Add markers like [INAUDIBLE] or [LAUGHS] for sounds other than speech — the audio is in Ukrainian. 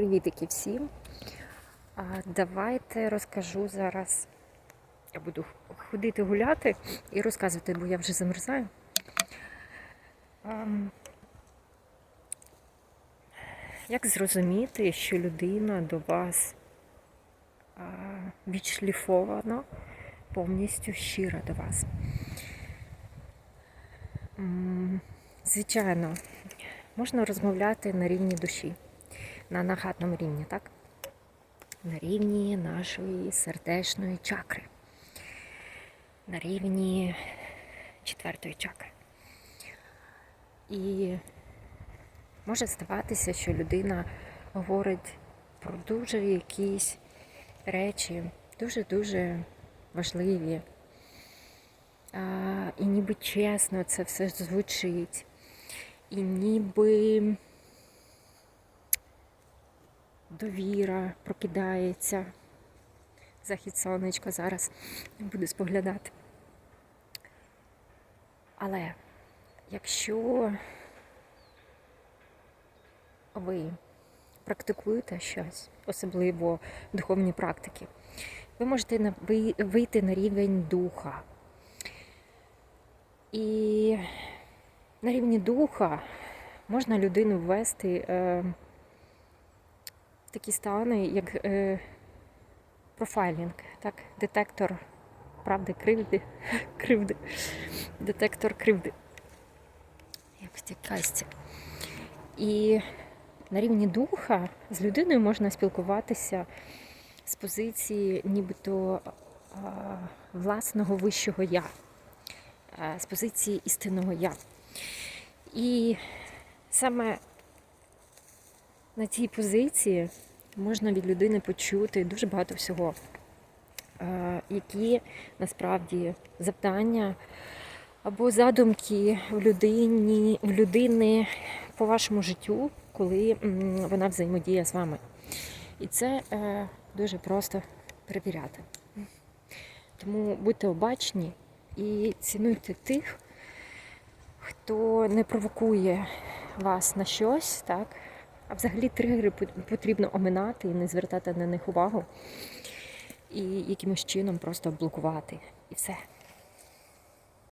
Привітики всім. Давайте розкажу зараз. Я буду ходити гуляти і розказувати, бо я вже замерзаю. Як зрозуміти, що людина до вас відшліфована, повністю щира до вас? Звичайно, можна розмовляти на рівні душі, на нагадному рівні, так? На рівні нашої сердечної чакри, на рівні четвертої чакри. І може здаватися, що людина говорить про дуже якісь речі, дуже-дуже важливі. А, і ніби чесно це все звучить. І ніби довіра прокидається. Захід сонечка зараз буде споглядати. Але якщо ви практикуєте щось, особливо духовні практики, ви можете вийти на рівень духа. І на рівні духа можна людину ввести е, такі стани, як е, профайлінг, так? детектор правди, кривди, [LAUGHS] кривди, детектор кривди. Як касті. І на рівні духа з людиною можна спілкуватися з позиції нібито власного вищого я, з позиції істинного я. І саме на цій позиції можна від людини почути дуже багато всього, які насправді завдання або задумки в людині, в людини по вашому життю, коли вона взаємодіє з вами. І це е, дуже просто перевіряти. Тому будьте обачні і цінуйте тих, хто не провокує вас на щось, так? А взагалі тригери пот- потрібно оминати і не звертати на них увагу. І якимось чином просто блокувати. І все.